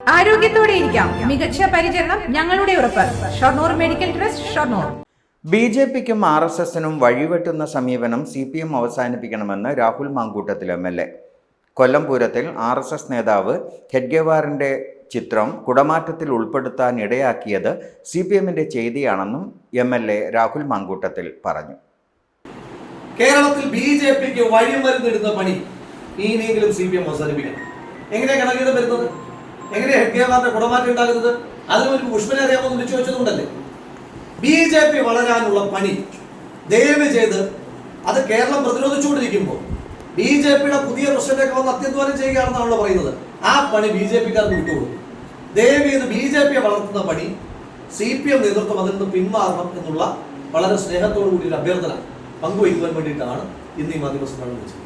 ആരോഗ്യത്തോടെ ഇരിക്കാം. മികച്ച പരിചരണം ഞങ്ങളുടെ ഉറപ്പ്. Shoranur medical trust Shoranur. B J പിക്കും ആർ എസ് എസിനും വഴിവെട്ടുന്ന സമീപനം സി പി എം അവസാനിപ്പിക്കണമെന്ന് Rahul Mamkootathil M L A. കൊല്ലംപൂരത്തിൽ R S S നേതാവ് ഹെഡ്ഗേവാറിന്റെ ചിത്രം കുടമാറ്റത്തിൽ ഉൾപ്പെടുത്താൻ ഇടയാക്കിയത് സി പി എമ്മിന്റെ ചെയ്തിയാണെന്നും M L A Rahul Mamkootathil പറഞ്ഞു. കേരളത്തിൽ ബി ജെ പിക്ക് വഴിമരുന്നിടുന്ന പണി ഇനിയെങ്കിലും സി പി എം അവസാനിപ്പിക്കണം. എങ്ങനെയാണ് കണക്കിടുന്നത് വരുന്നത്? എങ്ങനെയാ ഹെഡ്ഗേവാറിന്റെ കുടമാറ്റം ഉണ്ടാകുന്നത് അതിനും ഒരു പുഷ്പനെ അറിയാമോ വിളിച്ചു വെച്ചതുകൊണ്ടല്ലേ ബി ജെ പി വളരാനുള്ള പണി ദയവ് ചെയ്ത് അത് കേരളം പ്രതിരോധിച്ചുകൊണ്ടിരിക്കുമ്പോൾ ബി ജെ പിയുടെ പുതിയ പ്രശ്നത്തിലേക്ക് വന്ന് അത്യധ്വാനം ചെയ്യുകയാണെന്നാണല്ലോ പറയുന്നത്. ആ പണി ബി ജെ പിക്കാർക്ക് വിട്ടുകൊടുക്കും ദയവ് ചെയ്ത് ബി ജെ പിയെ വളർത്തുന്ന പണി സി പി എം നേതൃത്വം അതിൽ നിന്ന് പിന്മാറണം എന്നുള്ള വളരെ സ്നേഹത്തോടു കൂടി ഒരു അഭ്യർത്ഥന പങ്കുവയ്ക്കുവാൻ വേണ്ടിയിട്ടാണ് ഇന്ന് ഈ മാധ്യമ സമ്മേളനം വെച്ചത്.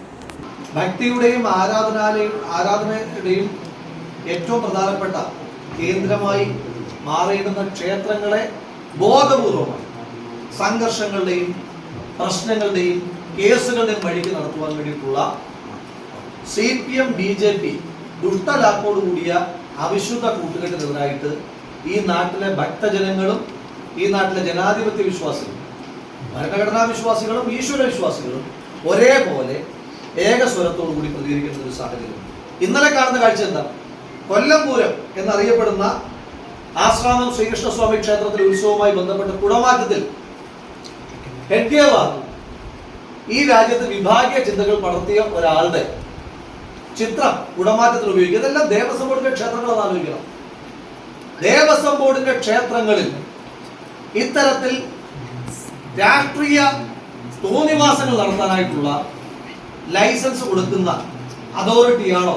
ഭക്തിയുടെയും ആരാധനാലയും ആരാധനയുടെയും ഏറ്റവും പ്രധാനപ്പെട്ട കേന്ദ്രമായി മാറിയിടുന്ന ക്ഷേത്രങ്ങളെ ബോധപൂർവമായി സംഘർഷങ്ങളുടെയും പ്രശ്നങ്ങളുടെയും കേസുകളുടെയും വഴിക്ക് നടത്തുവാൻ വേണ്ടിയിട്ടുള്ള C P M B J P ദുഷ്ടലാക്കോട് കൂടിയ അവിശുദ്ധ കൂട്ടുകെട്ടിനെതിരായിട്ട് ഈ നാട്ടിലെ ഭക്തജനങ്ങളും ഈ നാട്ടിലെ ജനാധിപത്യ വിശ്വാസികളും ഭരണഘടനാ വിശ്വാസികളും ഈശ്വര വിശ്വാസികളും ഒരേപോലെ ഏകസ്വരത്തോടു കൂടി പ്രതികരിക്കുന്ന ഒരു സാഹചര്യം. ഇന്നലെ കാണുന്ന കാഴ്ച എന്താ? കൊല്ലം പൂരം എന്നറിയപ്പെടുന്ന ആശ്രാമം ശ്രീകൃഷ്ണസ്വാമി ക്ഷേത്രത്തിലെ ഉത്സവവുമായി ബന്ധപ്പെട്ട കുടമാറ്റത്തിൽ ഹെഡ്ഗേവാർ ഈ രാജ്യത്ത് വിഭാഗീയ ചിന്തകൾ പടർത്തിയ ഒരാളുടെ ചിത്രം കുടമാറ്റത്തിൽ ഉപയോഗിക്കുക. ഇതെല്ലാം ദേവസ്വം ബോർഡിന്റെ ക്ഷേത്രങ്ങളെന്ന് ആലോചിക്കണം. ദേവസ്വം ബോർഡിന്റെ ക്ഷേത്രങ്ങളിൽ ഇത്തരത്തിൽ രാഷ്ട്രീയ തോന്നിവാസങ്ങൾ നടത്താനായിട്ടുള്ള ലൈസൻസ് കൊടുക്കുന്ന അതോറിറ്റിയാണോ